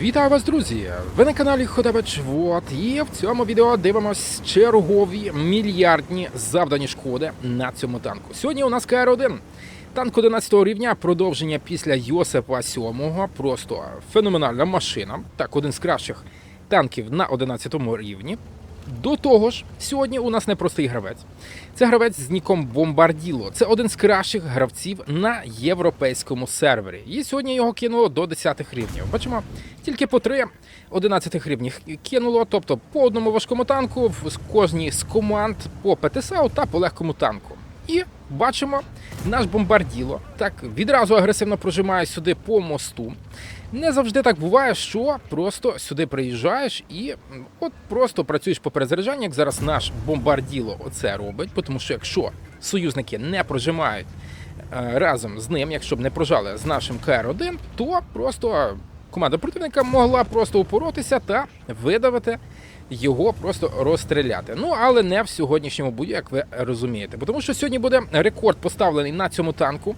Вітаю вас, друзі! Ви на каналі Ходабач Вот і в цьому відео дивимось чергові мільярдні завдані шкоди на цьому танку. Сьогодні у нас КР-1. Танк 11 рівня, продовження після Йосипа 7. Просто феноменальна машина. Так, один з кращих танків на 11 рівні. До того ж, сьогодні у нас не простий гравець. Це гравець з ніком Бомбарділо. Це один з кращих гравців на європейському сервері. І сьогодні його кинуло до 10 рівнів. Бачимо, тільки по 3 11 рівнів кинуло, тобто по одному важкому танку в кожній з команд по ПТСАУ та по легкому танку. І бачимо, наш бомбарділо так відразу агресивно прожимає сюди по мосту. Не завжди так буває, що просто сюди приїжджаєш і от просто працюєш по перезаряджанню, як зараз наш бомбарділо оце робить. Тому що якщо союзники не прожимають е, разом з ним, якщо б не прожали з нашим КР-1, то просто команда противника могла просто упоротися та видавити його просто розстріляти. Ну але не в сьогоднішньому бою, як ви розумієте. Тому що сьогодні буде рекорд поставлений на цьому танку.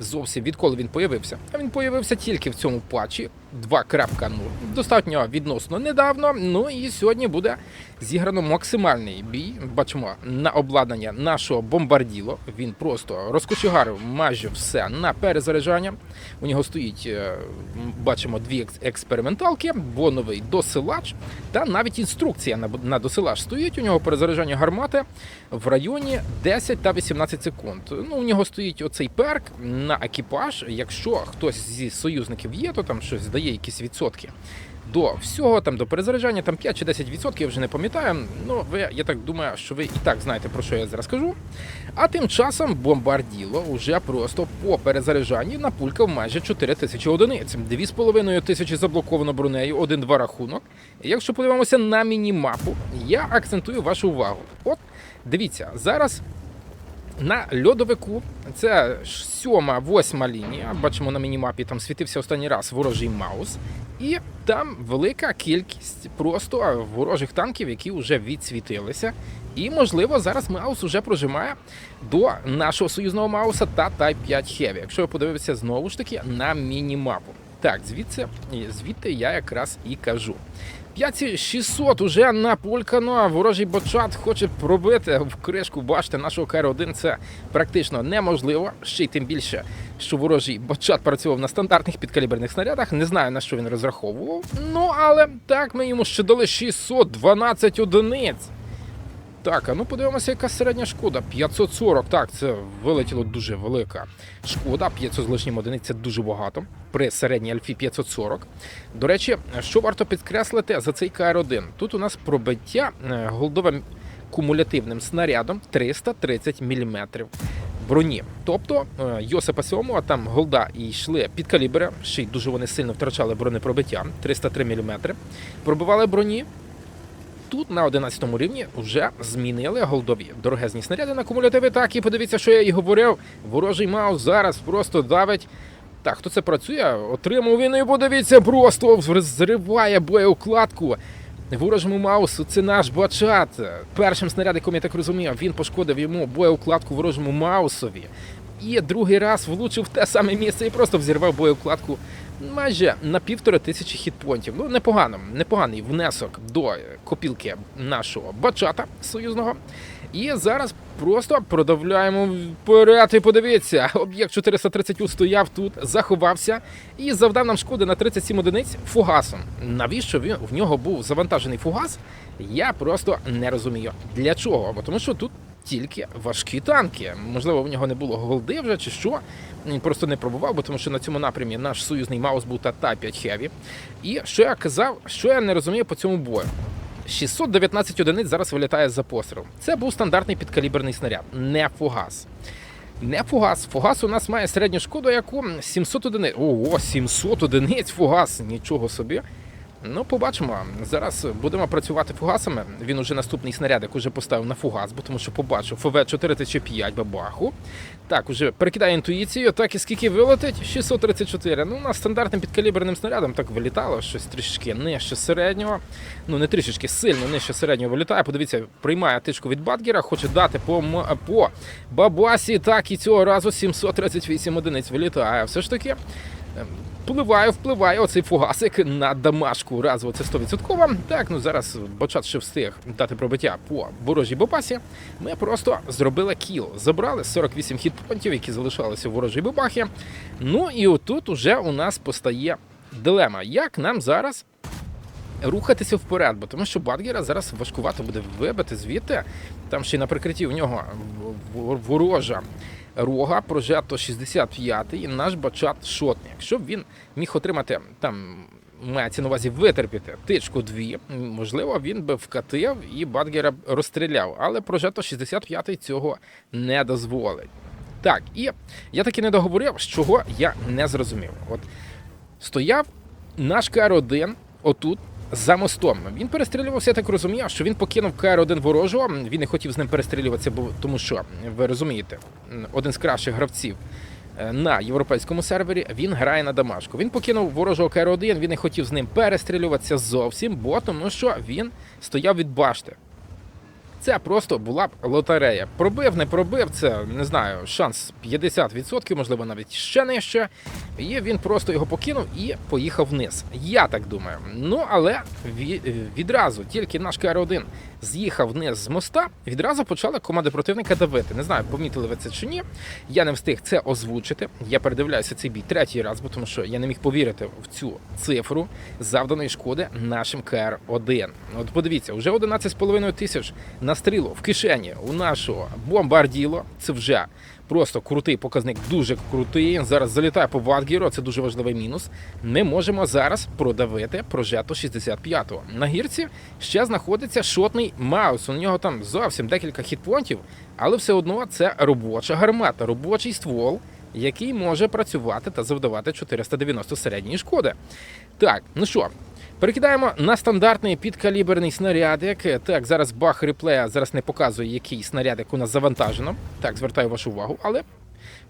Зовсім відколи він появився. А він появився тільки в цьому патчі 2.0. Достатньо відносно недавно. Ну і сьогодні буде зіграно максимальний бій. Бачимо на обладнання нашого бомбарділо. Він просто розкочегарив майже все на перезаряджання. У нього стоїть, е, бачимо, дві екс- експерименталки, боновий досилач та навіть інструкція на, на досилаж стоїть. У нього перезаряджання гармати в районі 10 та 18 секунд. Ну, у нього стоїть оцей перк на екіпаж. Якщо хтось зі союзників є, то там щось дає якісь відсотки. До всього там до перезаряджання там 5 чи 10 відсотків, я вже не пам'ятаю. Ну, ви, я так думаю, що ви і так знаєте про що я зараз кажу. А тим часом бомбарділо вже просто по перезаряджанні напулькав майже 4 тисячі одиниць. 2,5 тисячі заблоковано бронею, 1-2 рахунок. Якщо подивимося на міні-мапу, я акцентую вашу увагу. От дивіться, зараз на льодовику це сьома, восьма лінія. Бачимо на мінімапі, там світився останній раз ворожий маус. І там велика кількість просто ворожих танків, які вже відсвітилися. І, можливо, зараз Маус уже прожимає до нашого союзного Мауса та Type 5 Heavy, якщо ви подивитеся знову ж таки на міні-мапу. Так, звідси, звідти я якраз і кажу. 5600 уже напулькано, ворожий ботчат хоче пробити в кришку башти нашого КР-1. Це практично неможливо. Ще й тим більше, що ворожий ботчат працював на стандартних підкаліберних снарядах. Не знаю на що він розраховував. Ну але так ми йому ще дали 612 одиниць. Так, а ну подивимося, яка середня шкода. 540. Так, це вилетіло дуже велика шкода. 500 з лишнім одиниць це дуже багато. При середній альфі 540. До речі, що варто підкреслити за цей КР-1? Тут у нас пробиття е, голдовим кумулятивним снарядом 330 мм броні. Тобто е, Йосипа 7 там голда і йшли під калібри, ще й дуже вони сильно втрачали бронепробиття 303 мм. Пробивали броні. Тут на 11 рівні вже змінили голдові дорогезні снаряди на кумулятиви. Так, і подивіться, що я і говорив. Ворожий маус зараз просто давить. Так, хто це працює? Отримав він і подивіться, просто зриває боєукладку. Ворожому маусу це наш бачат. Першим снарядиком, я так розумію, він пошкодив йому боєукладку ворожому маусові. І другий раз влучив в те саме місце і просто взірвав боєукладку майже на півтори тисячі хітпонтів. Ну, непогано, непоганий внесок до е, копілки нашого бачата союзного. І зараз просто продавляємо вперед. І подивіться, об'єкт 430 стояв тут, заховався і завдав нам шкоди на 37 одиниць фугасом. Навіщо він в нього був завантажений фугас? Я просто не розумію. Для чого? Бо тому що тут тільки важкі танки. Можливо, в нього не було голди вже чи що. Він просто не пробував, бо тому що на цьому напрямі наш союзний маус був та Та 5 Heavy. І що я казав, що я не розумію по цьому бою. 619 одиниць зараз вилітає за постріл. Це був стандартний підкаліберний снаряд, не фугас. Не фугас. Фугас у нас має середню шкоду, яку 700 одиниць. Ого, 700 одиниць фугас. Нічого собі. Ну, побачимо. Зараз будемо працювати фугасами. Він уже наступний снарядик уже поставив на фугас, бо тому що побачив ФВ 4005 бабаху. Так, уже перекидає інтуїцію. Так і скільки вилетить? 634. Ну, у нас стандартним підкаліберним снарядом так вилітало щось трішки нижче середнього. Ну, не трішечки, сильно нижче середнього вилітає. Подивіться, приймає тичку від Батгера, хоче дати по, по бабасі. Так, і цього разу 738 одиниць вилітає. Все ж таки. Впливає, впливає оцей фугасик на дамашку. Разово це 100%. Так, ну зараз Бочат ще встиг дати пробиття по ворожій бопасі. Ми просто зробили кіл. Забрали 48 хітпонтів, які залишалися в ворожій бабахі. Ну і отут уже у нас постає дилема. Як нам зараз рухатися вперед? Бо тому що Бадгера зараз важкувато буде вибити звідти. Там ще й на прикритті в нього ворожа рога, прожето 65 і наш бачат шотний. Якщо б він міг отримати там. Мається на увазі витерпіти тичку дві. Можливо, він би вкатив і Бадгера розстріляв, але прожето 65 цього не дозволить. Так, і я таки не договорив, з чого я не зрозумів. От стояв наш КР-1 отут за мостом. Він перестрілювався, я так розумію, що він покинув КР-1 ворожого. Він не хотів з ним перестрілюватися, бо тому що ви розумієте, один з кращих гравців. е, На європейському сервері він грає на Дамашку. Він покинув ворожого КР-1, він не хотів з ним перестрілюватися зовсім, бо тому що він стояв від башти. Це просто була б лотерея. Пробив, не пробив, це не знаю, шанс 50%, можливо, навіть ще нижче. І він просто його покинув і поїхав вниз. Я так думаю. Ну але відразу тільки наш КР-1 з'їхав вниз з моста, відразу почала команда противника давити. Не знаю, помітили ви це чи ні. Я не встиг це озвучити. Я передивляюся цей бій третій раз, бо тому що я не міг повірити в цю цифру завданої шкоди нашим КР-1. От подивіться, вже 11,5 тисяч на стрілу в кишені у нашого бомбарділо. Це вже просто крутий показник, дуже крутий. Зараз залітає по Ватгіру, це дуже важливий мінус. Ми можемо зараз продавити прожету 65-го. На гірці ще знаходиться шотний Маус. У нього там зовсім декілька хітпонтів, але все одно це робоча гармата, робочий ствол. Який може працювати та завдавати 490 середньої шкоди. Так, ну що, перекидаємо на стандартний підкаліберний снарядик. Так, зараз бах реплея зараз не показує, який снарядик у нас завантажено. Так, звертаю вашу увагу, але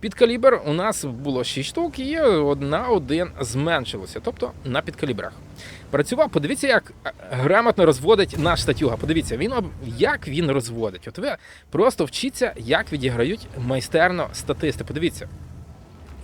підкалібр у нас було 6 штук і одна один зменшилося, тобто на підкалібрах. Працював, подивіться, як е, грамотно розводить наш статюга. Подивіться, він як він розводить. От ви просто вчіться, як відіграють майстерно статисти. Подивіться.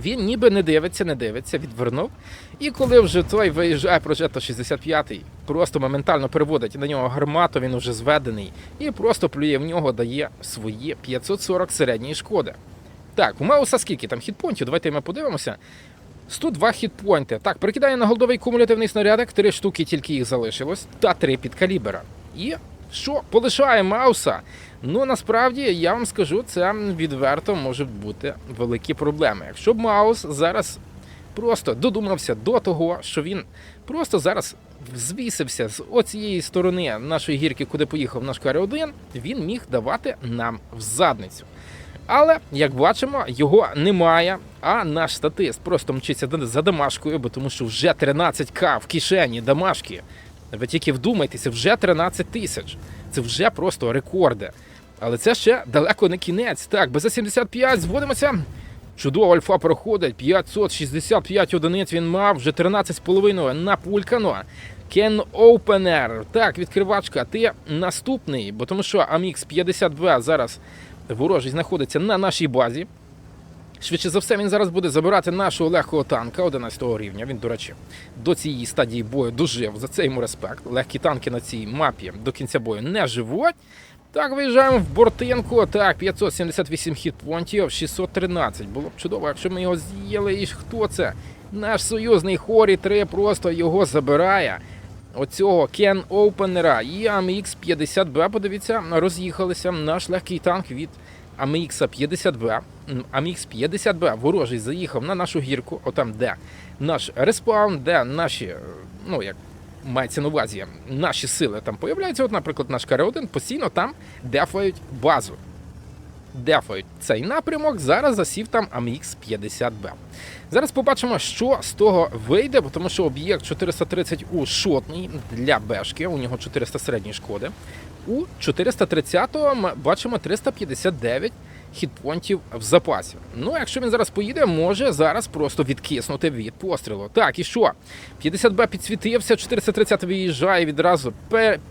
Він ніби не дивиться, не дивиться, відвернув. І коли вже той виїжджає прожето 65-й, просто моментально переводить на нього гармату, він вже зведений, і просто плює в нього, дає свої 540 середньої шкоди. Так, у Мауса скільки там хітпонтів? Давайте ми подивимося. 102 хітпойнти. Так, прикидає на голдовий кумулятивний снарядик, три штуки тільки їх залишилось, та три під калібера. І що полишає Мауса? Ну насправді я вам скажу, це відверто можуть бути великі проблеми. Якщо б Маус зараз просто додумався до того, що він просто зараз звісився з оцієї сторони нашої гірки, куди поїхав наш КР-1, він міг давати нам в задницю. Але, як бачимо, його немає. А наш статист просто мчиться за Дамашкою, бо тому що вже 13к в кишені Дамашки. Ви тільки вдумайтеся, вже 13 тисяч. Це вже просто рекорди. Але це ще далеко не кінець. Так, без 75 зводимося. Чудово, альфа проходить. 565 одиниць він мав, вже 13,5 напулькано. Кен Opener. Так, відкривачка, ти наступний, бо тому що Amix 52 зараз ворожий знаходиться на нашій базі. Швидше за все, він зараз буде забирати нашого легкого танка 11 рівня. Він, до речі, до цієї стадії бою дожив. За це йому респект. Легкі танки на цій мапі до кінця бою не живуть. Так, виїжджаємо в бортинку. Так, 578 хітпонтів, 613. Було б чудово, якщо ми його з'їли. І хто це? Наш союзний Хорі 3 просто його забирає. Оцього Кен Оупенера і AMX 50B, подивіться, роз'їхалися. Наш легкий танк від AMX 50B. М, AMX 50B ворожий заїхав на нашу гірку, отам, де наш респаун, де наші, ну як мається на увазі, наші сили там появляються. От, наприклад, наш КР-1 постійно там дефають базу. Дефають цей напрямок. Зараз засів там AMX 50B. Зараз побачимо, що з того вийде, тому що об'єкт 430 у шотний для бешки, у нього 400 середньої шкоди. У 430-го ми бачимо 359 хітпонтів в запасі. Ну, якщо він зараз поїде, може зараз просто відкиснути від пострілу. Так, і що? 50Б підсвітився, 430 виїжджає відразу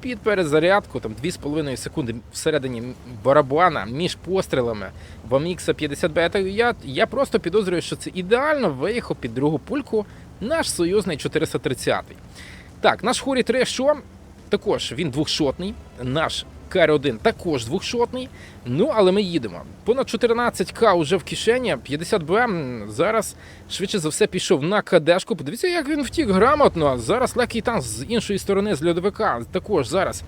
під перезарядку, там 2,5 секунди всередині барабана між пострілами в Амікса 50Б. Я, я просто підозрюю, що це ідеально виїхав під другу пульку наш союзний 430. Так, наш Хорі 3 що? Також він двохшотний. Наш КР-1 також двохшотний. Ну, але ми їдемо. Понад 14к вже в кишені, 50Б зараз швидше за все пішов на КДшку. Подивіться, як він втік грамотно. Зараз легкий танк з іншої сторони з льодовика також зараз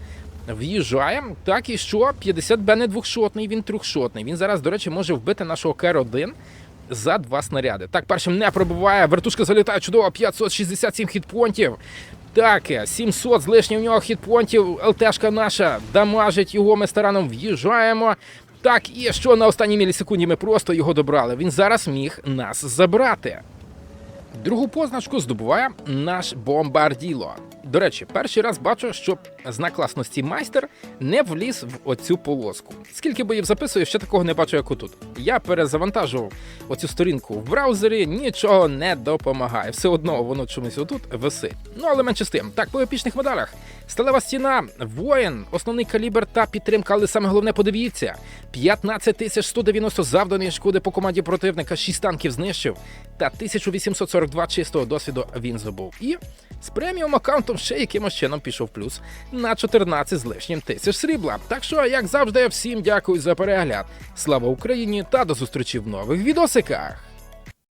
в'їжджає. Так і що? 50Б не двохшотний, він трьохшотний. Він зараз, до речі, може вбити нашого КР-1 за два снаряди. Так, першим не пробиває. Вертушка залітає чудово, 567 хітпонтів. Так, е, 700 з лишнім в нього хітпонтів. ЛТшка наша дамажить його. Ми стараном в'їжджаємо. Так, і що на останній мілісекунді ми просто його добрали. Він зараз міг нас забрати. Другу позначку здобуває наш бомбарділо. До речі, перший раз бачу, що знак класності майстер не вліз в оцю полоску. Скільки боїв записую, ще такого не бачу, як отут. Я перезавантажував оцю сторінку в браузері, нічого не допомагає. Все одно воно чомусь отут висить. Ну але менше з тим. Так, по епічних медалях. Сталева стіна, воїн, основний калібр та підтримка, але саме головне подивіться: 15 тисяч 190 завданої шкоди по команді противника, 6 танків знищив, та 1842 чистого досвіду він забув. І з преміум аккаунтом ще якимось чином пішов плюс на 14 з лишнім тисяч срібла. Так що, як завжди, всім дякую за перегляд. Слава Україні та до зустрічі в нових відосиках!